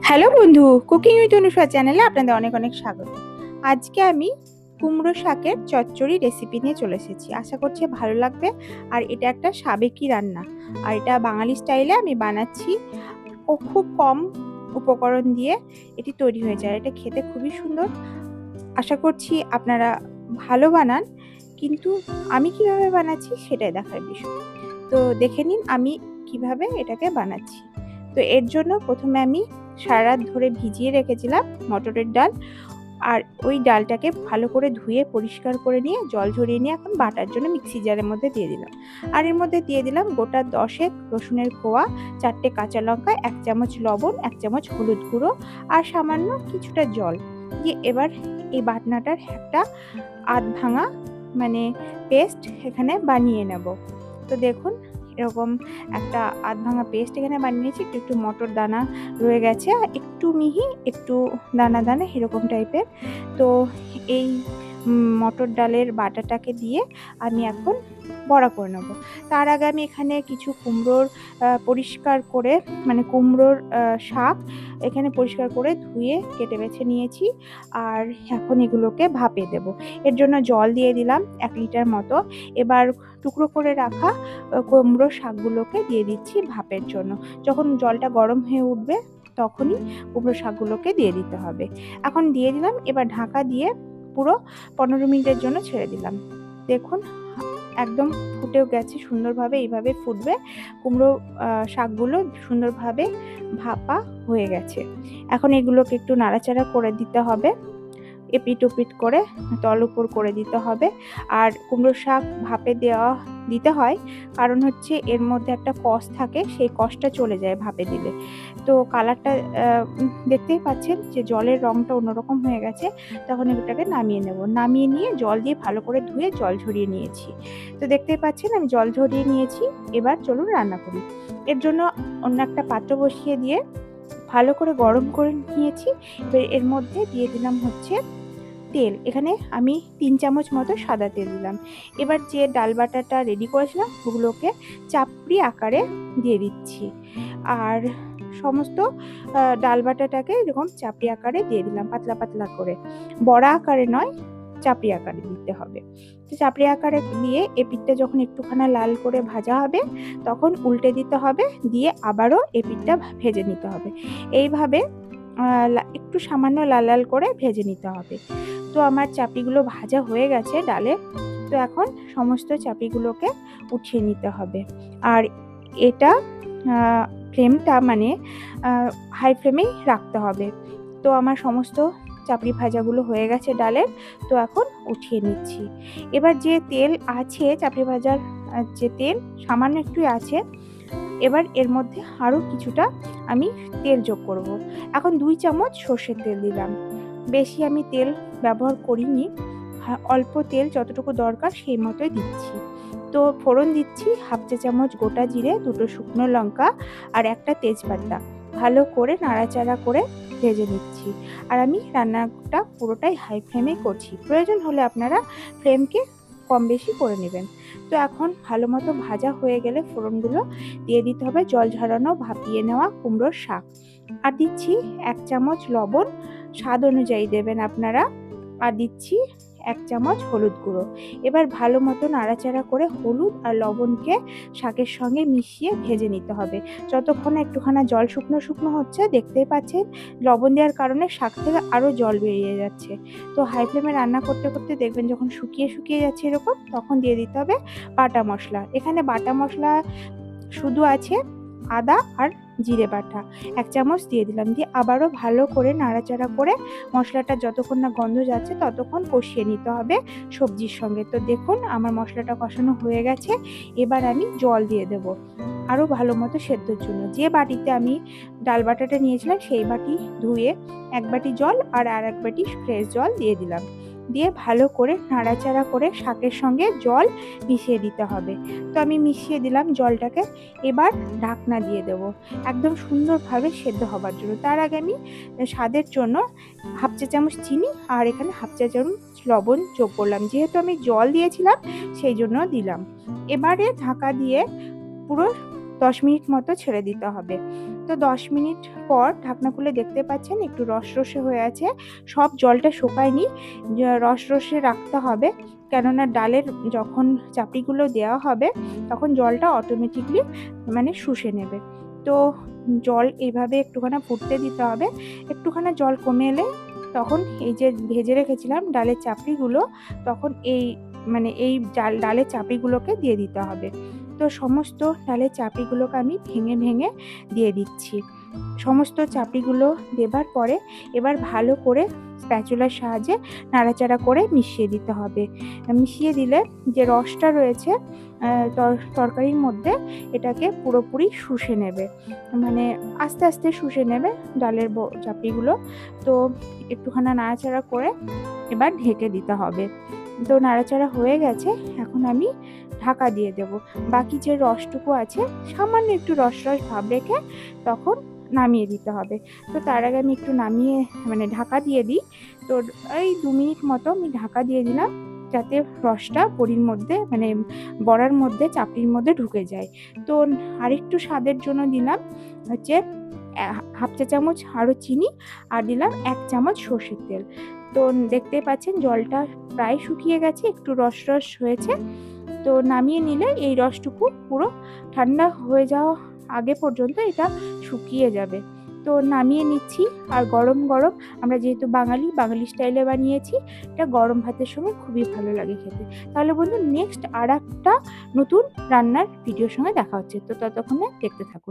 Hello বন্ধু cooking with Anusha চ্যানেলে আপনাদের অনেক অনেক স্বাগত। আজকে আমি কুমড়ো শাকের চচ্চড়ি রেসিপি নিয়ে চলে এসেছি। আশা করছি ভালো লাগবে। আর এটা একটা সাবেকি রান্না। আর এটা বাঙালি স্টাইলে আমি বানাচ্ছি। ও খুব কম উপকরণ দিয়ে এটি তৈরি হয়ে যায়। এটা খেতে খুবই সুন্দর। আশা করছি আপনারা ভালো বানান। কিন্তু আমি কীভাবে বানাচ্ছি সেটাই দেখার বিষয়। তো দেখে নিন আমি কীভাবে এটাকে বানাচ্ছি। তো এর জন্য প্রথমে আমি সারা রাত ধরে ভিজিয়ে রেখেছিলাম মটরের ডাল আর ওই ডালটাকে ভালো করে ধুয়ে পরিষ্কার করে নিয়ে জল ঝরিয়ে নিয়ে এখন বাটার জন্য মিক্সি জারের মধ্যে দিয়ে দিলাম। আর এর মধ্যে দিয়ে দিলাম গোটা দশেক রসুনের কোয়া, চারটে কাঁচা লঙ্কা, এক চামচ লবণ, এক চামচ হলুদ গুঁড়ো আর সামান্য কিছুটা জল দিয়ে এবার এই বাটনাটার একটা আধ ভাঙা মানে পেস্ট এখানে বানিয়ে নেব। তো দেখুন এরকম একটা আধ ভাঙা পেস্ট এখানে বানিয়ে নিয়েছি। একটু একটু মটর দানা রয়ে গেছে। আর একটু মিহি, একটু দানা দানা, এরকম টাইপের তো এই মটর ডালের বাটাটাকে দিয়ে আমি এখন বড়া করে নেব। তার আগে আমি এখানে কিছু কুমড়োর পরিষ্কার করে মানে কুমড়োর শাক এখানে পরিষ্কার করে ধুয়ে কেটে বেছে নিয়েছি আর এখন এগুলোকে ভাপে দেব। এর জন্য জল দিয়ে দিলাম এক লিটার মতো। এবার টুকরো করে রাখা কুমড়ো শাকগুলোকে দিয়ে দিচ্ছি ভাপের জন্য। যখন জলটা গরম হয়ে উঠবে, তখনই কুমড়ো শাকগুলোকে দিয়ে দিতে হবে। এখন দিয়ে দিলাম। এবার ঢাকা দিয়ে পুরো পনেরো মিনিটের জন্য ছেড়ে দিলাম। দেখুন, একদম ফুটেও গেছে, সুন্দরভাবে এইভাবে ফুটবে। কুমড়ো শাকগুলো সুন্দরভাবে ভাপা হয়ে গেছে। এখন এগুলোকে একটু নাড়াচাড়া করে দিতে হবে। এপিট ওপিট করে তল উপর করে দিতে হবে। আর কুমড়ো শাক ভাপে দেওয়া দিতে হয়, কারণ হচ্ছে এর মধ্যে একটা কষ থাকে, সেই কষটা চলে যায় ভাপে দিলে। তো কালারটা দেখতেই পাচ্ছেন যে জলের রঙটা অন্যরকম হয়ে গেছে, তখন এটাকে নামিয়ে নেব। নামিয়ে নিয়ে জল দিয়ে ভালো করে ধুয়ে জল ঝরিয়ে নিয়েছি। তো দেখতেই পাচ্ছেন আমি জল ঝরিয়ে নিয়েছি, এবার চলুন রান্না করি। এর জন্য অন্য একটা পাত্র বসিয়ে দিয়ে ভালো করে গরম করে নিয়েছি। এবার এর মধ্যে দিয়ে দিলাম হচ্ছে তেল, এখানে আমি তিন চামচ মতো সাদা তেল দিলাম। এবার যে ডাল বাটাটা রেডি করেছিলাম, ওগুলোকে চাপড়ি আকারে দিয়ে দিচ্ছি। আর সমস্ত ডাল বাটাটাকে এরকম চাপড়ি আকারে দিয়ে দিলাম, পাতলা পাতলা করে। বড়া আকারে নয়, চাপড়ি আকারে দিতে হবে। তো চাপড়ি আকারে দিয়ে এপিঠটা যখন একটুখানা লাল করে ভাজা হবে, তখন উল্টে দিতে হবে, দিয়ে আবারও এপিঠটা ভেজে নিতে হবে। এইভাবে একটু সামান্য লাল লাল করে ভেজে নিতে হবে। তো আমার চাপড়িগুলো ভাজা হয়ে গেছে ডালে। তো এখন সমস্ত চাপড়িগুলোকে উঠিয়ে নিতে হবে। আর এটা ফ্লেমটা মানে হাই ফ্লেমেই রাখতে হবে। তো আমার সমস্ত চাপড়ি ভাজাগুলো হয়ে গেছে ডালের তো এখন উঠিয়ে নিচ্ছি। এবার যে তেল আছে চাপড়ি ভাজার যে তেল সামান্য একটুই আছে এবার এর মধ্যে আরও কিছুটা আমি তেল যোগ করব। এখন দুই চামচ সর্ষের তেল দিলাম। বেশি আমি তেল ব্যবহার করিনি। অল্প তেল যতটুকু দরকার সেই মতোই দিচ্ছি। তো ফোড়ন দিচ্ছি হাফ চা চামচ গোটা জিরে, দুটো শুকনো লঙ্কা আর একটা তেজপাতা। ভালো করে নাড়াচাড়া করে ভেজে নিচ্ছি। আর আমি রান্নাটা পুরোটাই হাই ফ্লেমে করছি। প্রয়োজন হলে আপনারা ফ্লেমকে কম বেশি করে নেবেন। তো এখন ভালো মতো ভাজা হয়ে গেলে ফোড়নগুলো দিয়ে দিতে হবে। জল ঝরানো ভাপিয়ে নেওয়া কুমড়োর শাক। আর দিচ্ছি এক চামচ লবণ। স্বাদ অনুযায়ী দেবেন আপনারা। আর দিচ্ছি এক চামচ হলুদ গুঁড়ো। এবার ভালো মতো নাড়াচাড়া করে হলুদ আর লবণকে শাকের সঙ্গে মিশিয়ে ভেজে নিতে হবে। যতক্ষণ একটুখানা জল শুকনো শুকনো হচ্ছে, দেখতেই পাচ্ছেন লবণ দেওয়ার কারণে শাক থেকে আরও জল বেরিয়ে যাচ্ছে। তো হাই ফ্লেমে রান্না করতে করতে দেখবেন যখন শুকিয়ে শুকিয়ে যাচ্ছে এরকম, তখন দিয়ে দিতে হবে বাটা মশলা। এখানে বাটা মশলা শুধু আছে আদা আর জিরে বাটা। এক চামচ দিয়ে দিলাম। দিয়ে আবারও ভালো করে নাড়াচাড়া করে মশলাটা যতক্ষণ না গন্ধ যাচ্ছে ততক্ষণ কষিয়ে নিতে হবে সবজির সঙ্গে। তো দেখুন আমার মশলাটা কষানো হয়ে গেছে। এবার আমি জল দিয়ে দেব। আরও ভালো মতো সেদ্ধর জন্য। যে বাটিতে আমি ডাল বাটাটা নিয়েছিলাম সেই বাটি ধুয়ে এক বাটি জল আর আর এক বাটি ফ্রেশ জল দিয়ে দিলাম। দিয়ে ভালো করে নাড়াচাড়া করে শাকের সঙ্গে জল মিশিয়ে দিতে হবে। তো আমি মিশিয়ে দিলাম জলটাকে, এবার ঢাকনা দিয়ে দেবো। একদম সুন্দরভাবে সেদ্ধ হবার জন্য। তার আগে আমি স্বাদের জন্য হাফ চা চামচ চিনি আর এখানে হাফ চা চামচ লবণ যোগ করলাম। যেহেতু আমি জল দিয়েছিলাম, সেই জন্য দিলাম। এবারে ঢাকা দিয়ে পুরো দশ মিনিট মতো ছেড়ে দিতে হবে। তো দশ মিনিট পর ঢাকনা খুলে দেখতে পাচ্ছেন একটু রস রসে হয়ে আছে। সব জলটা শুকায়নি রস রসে রাখতে হবে। কেননা ডালের যখন চাপড়িগুলো দেওয়া হবে, তখন জলটা অটোমেটিকলি মানে শুষে নেবে। তো জল এইভাবে একটুখানি ফুটতে দিতে হবে। একটুখানি জল কমে এলে তখন এই যে ভেজে রেখেছিলাম ডালের চাপড়িগুলো, তখন এই মানে এই ডাল, ডালের চাপড়িগুলোকে দিয়ে দিতে হবে। তো সমস্ত ডালের চাপড়িগুলোকে আমি ভেঙে ভেঙে দিয়ে দিচ্ছি। সমস্ত চাপড়িগুলো দেবার পরে এবার ভালো করে স্প্যাচুলার সাহায্যে নাড়াচাড়া করে মিশিয়ে দিতে হবে। মিশিয়ে দিলে যে রসটা রয়েছে তর- তরকারির মধ্যে এটাকে পুরোপুরি শুষে নেবে। মানে আস্তে আস্তে শুষে নেবে ডালের চাপড়িগুলো তো একটুখানি নাড়াচাড়া করে এবার ঢেকে দিতে হবে। তো নাড়াচাড়া হয়ে গেছে, এখন আমি ঢাকা দিয়ে দেব। বাকি যে রসটুকু আছে, সামান্য একটু রস রস ভাব রেখে তখন নামিয়ে দিতে হবে। তো তার আগে আমি একটু নামিয়ে মানে ঢাকা দিয়ে দিই। তো এই দু মিনিট মতো আমি ঢাকা দিয়ে দিলাম, যাতে রসটা বড়ির মধ্যে মানে বড়ার মধ্যে, চাপড়ির মধ্যে ঢুকে যায়। তো আরেকটু স্বাদের জন্য দিলাম হচ্ছে হাফ চা চামচ আরও চিনি আর দিলাম এক চামচ সর্ষের তেল। তো দেখতে পাচ্ছেন জলটা প্রায় শুকিয়ে গেছে, একটু রস রস হয়েছে। তো নামিয়ে নিলে এই রসটুকু পুরো ঠান্ডা হয়ে যাওয়া আগে পর্যন্ত এটা শুকিয়ে যাবে। তো নামিয়ে নিচ্ছি আর গরম গরম আমরা যেহেতু বাঙালি বাঙালি স্টাইলে বানিয়েছি, এটা গরম ভাতের সঙ্গে খুবই ভালো লাগে খেতে। তাহলে বন্ধু নেক্সট আর একটা নতুন রান্নার ভিডিওর সঙ্গে দেখা হচ্ছে। তো ততক্ষণে দেখতে থাকুন।